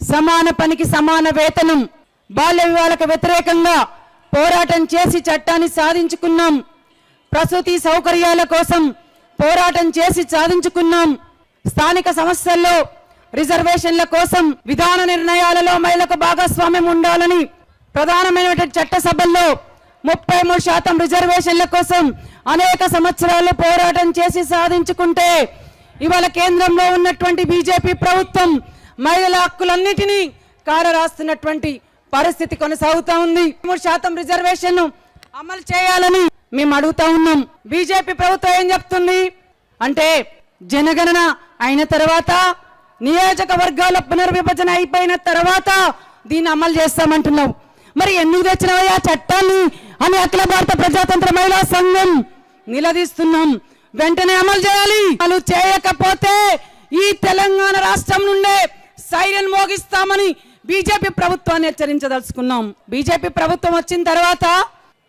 సమాన పనికి సమాన వేతనం. బాల్య వివాహాలకు వ్యతిరేకంగా పోరాటం చేసి చట్టాన్ని సాధించుకున్నాం. ప్రసూతి సౌకర్యాల కోసం పోరాటం చేసి సాధించుకున్నాం. స్థానిక సమస్యల్లో రిజర్వేషన్ల కోసం విధాన నిర్ణయాలలో మహిళలకు భాగస్వామ్యం ఉండాలని ప్రధానమైనటువంటి చట్టసభల్లో ముప్పై మూడు శాతం రిజర్వేషన్ల కోసం అనేక సంవత్సరాలు పోరాటం చేసి సాధించుకుంటే ఇవాళ కేంద్రంలో ఉన్నటువంటి బీజేపీ ప్రభుత్వం మహిళల హక్కులన్నిటినీ కారరాస్తున్నటువంటి పరిస్థితి కొనసాగుతా ఉంది. మూడు శాతం రిజర్వేషన్ అమలు చేయాలని మేము అడుగుతా ఉన్నాం. బీజేపీ ప్రభుత్వం ఏం చెప్తుంది? అంటే జనగణన అయిన తర్వాత నియోజకవర్గాల పునర్విభజన అయిపోయిన తర్వాత దీన్ని అమలు చేస్తామంటున్నాం. మరి ఎందుకు తెచ్చినవయ్యా చట్టాన్ని? అని అఖిల భారత ప్రజాతంత్ర మహిళా సంఘం నిలదీస్తున్నాం. వెంటనే అమలు చేయాలి. అమలు చేయకపోతే ఈ తెలంగాణ రాష్ట్రం నుండి సైరన్ మోగిస్తామని బీజేపీ ప్రభుత్వాన్ని హెచ్చరించదలుచుకున్నాం. బీజేపీ ప్రభుత్వం వచ్చిన తర్వాత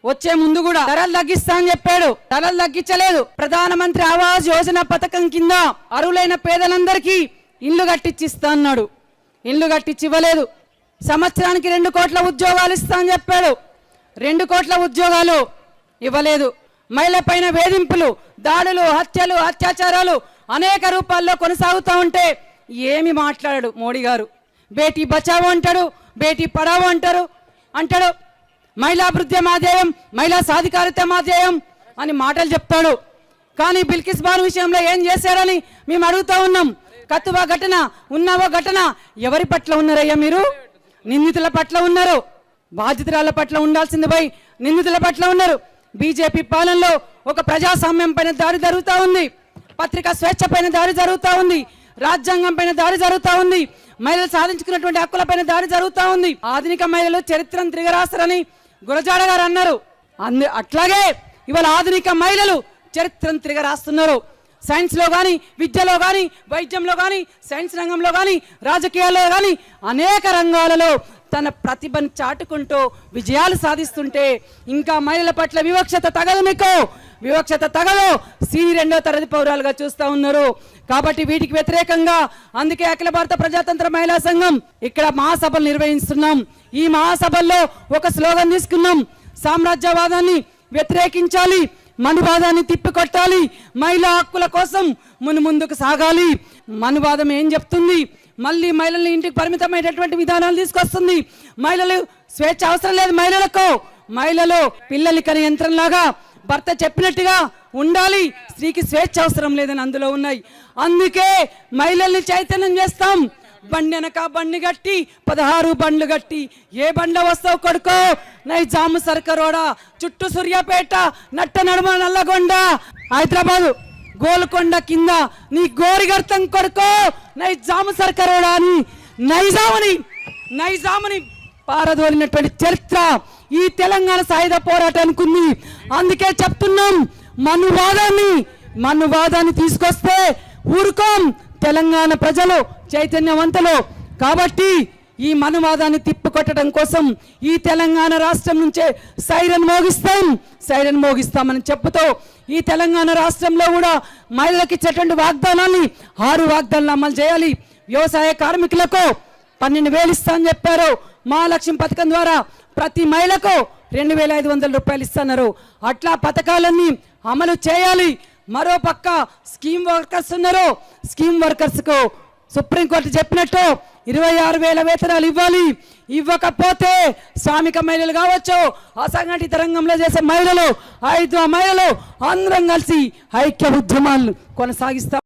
వచ్చే ముందు కూడా ధరలు తగ్గిస్తా అని చెప్పాడు. ధరలు తగ్గించలేదు. ప్రధానమంత్రి ఆవాస్ యోజన పథకం కింద అరువులైన పేదలందరికీ ఇల్లు కట్టించిస్తా అన్నాడు. ఇల్లు కట్టించి ఇవ్వలేదు. సంవత్సరానికి రెండు కోట్ల ఉద్యోగాలు ఇస్తా అని చెప్పాడు. రెండు కోట్ల ఉద్యోగాలు ఇవ్వలేదు. మహిళ వేధింపులు దాడులు హత్యలు అత్యాచారాలు అనేక రూపాల్లో కొనసాగుతూ ఉంటే ఏమి మాట్లాడాడు మోడీ గారు? బేటీ బచావో అంటాడు బేటీ పడావో అంటారు? అంటాడు మహిళా అభివృద్ధి మాధ్యేయం మహిళా సాధికారిత మాధ్యేయం అని మాటలు చెప్తాడు. కానీ బిల్కిస్ బాను విషయంలో ఏం చేశారని మేము అడుగుతా ఉన్నాం. కత్తువా ఘటన ఉన్నావో ఘటన? ఎవరి పట్ల ఉన్నారయ్యా మీరు? నిందితుల పట్ల ఉన్నారు. బాధితురాల పట్ల ఉండాల్సింది పోయి నిందితుల పట్ల ఉన్నారు. బీజేపీ పాలనలో ఒక ప్రజాస్వామ్యం పైన దాడి జరుగుతూ ఉంది. పత్రికా స్వేచ్ఛ పైన దాడి జరుగుతూ ఉంది. రాజ్యాంగం పైన దాడి జరుగుతూ ఉంది. మహిళలు సాధించుకున్నటువంటి హక్కుల పైన దాడి జరుగుతూ ఉంది. ఆధునిక మహిళలు చరిత్రను తిరగరాస్తారని గురజాడ గారు అన్నారు. అందు అట్లాగే ఇవాళ ఆధునిక మహిళలు చరిత్రను తిరగరాస్తున్నారు. సైన్స్లో కానీ విద్యలో కానీ వైద్యంలో కానీ సైన్స్ రంగంలో కానీ రాజకీయాల్లో కానీ అనేక రంగాలలో తన ప్రతిభను చాటుకుంటూ విజయాలు సాధిస్తుంటే ఇంకా మహిళల పట్ల వివక్షత తగదు మీకు. వివక్షత తగదు. సి రెండో తరగతి పౌరాలుగా చూస్తా ఉన్నారు. కాబట్టి వీటికి వ్యతిరేకంగా అందుకే అఖిల భారత ప్రజాతంత్ర మహిళా సంఘం ఇక్కడ మహాసభలు నిర్వహిస్తున్నాం. ఈ మహాసభల్లో ఒక స్లోగన్ తీసుకున్నాం. సామ్రాజ్యవాదాన్ని వ్యతిరేకించాలి. మనువాదాన్ని తిప్పికొట్టాలి. మహిళా హక్కుల కోసం మును ముందుకు సాగాలి. మనువాదం ఏం చెప్తుంది? మళ్ళీ మహిళల్ని ఇంటికి పరిమితమైనటువంటి విధానాలు తీసుకొస్తుంది. మహిళలు స్వేచ్ఛ అవసరం లేదు మహిళలకు. మహిళలు పిల్లలు కని యంత్రంలాగా భర్త చెప్పినట్టుగా ఉండాలి. స్త్రీకి స్వేచ్ఛ అవసరం లేదని అందులో ఉన్నాయి. అందుకే మహిళల్ని చైతన్యం చేస్తాం. బండి వెనక బండి గట్టి పదహారు బండ్లు గట్టి ఏ బండ్ల వస్తావు కొడుకో? నై జాము సర్కరోడా చుట్టూ సూర్యాపేట నట్ట నడుమ నల్లగొండ. హైదరాబాదు. గోల్కొండ కింద నీ గోరిగర్తం కొడుకో నైజాము సర్కరోడా అని నైజాముని నైజాముని పారదోలినటువంటి చరిత్ర ఈ తెలంగాణ సాయుధ పోరాటానికి ఉంది అందుకే చెప్తున్నాం మనువాదాన్ని మనువాదాన్ని తీసుకొస్తే ఊరుకోం తెలంగాణ ప్రజలు చైతన్యవంతులు. కాబట్టి ఈ మనువాదాన్ని తిప్పికొట్టడం కోసం ఈ తెలంగాణ రాష్ట్రం నుంచే సైరన్ మోగిస్తాం. సైరన్ మోగిస్తామని చెప్పుతో ఈ తెలంగాణ రాష్ట్రంలో కూడా మహిళలకు ఇచ్చేటువంటి వాగ్దానాన్ని ఆరు వాగ్దానాలు అమలు చేయాలి. వ్యవసాయ కార్మికులకు పన్నెండు వేలు ఇస్తామని చెప్పారు. మహాలక్ష్మి పథకం ద్వారా ప్రతి మహిళకు రెండు వేల ఐదు వందల రూపాయలు ఇస్తున్నారు అట్లా పథకాలన్నీ అమలు చేయాలి. మరో పక్క స్కీమ్ వర్కర్స్ ఉన్నారు. స్కీమ్ వర్కర్స్కు సుప్రీంకోర్టు చెప్పినట్టు ఇరవై ఆరు వేల వేతనాలు ఇవ్వాలి. ఇవ్వకపోతే శ్రామిక మహిళలు కావచ్చు అసంఘటిత రంగంలో చేసే మహిళలు ఐదు మహిళలు అందరం కలిసి ఐక్య ఉద్యమాలను కొనసాగిస్తాం.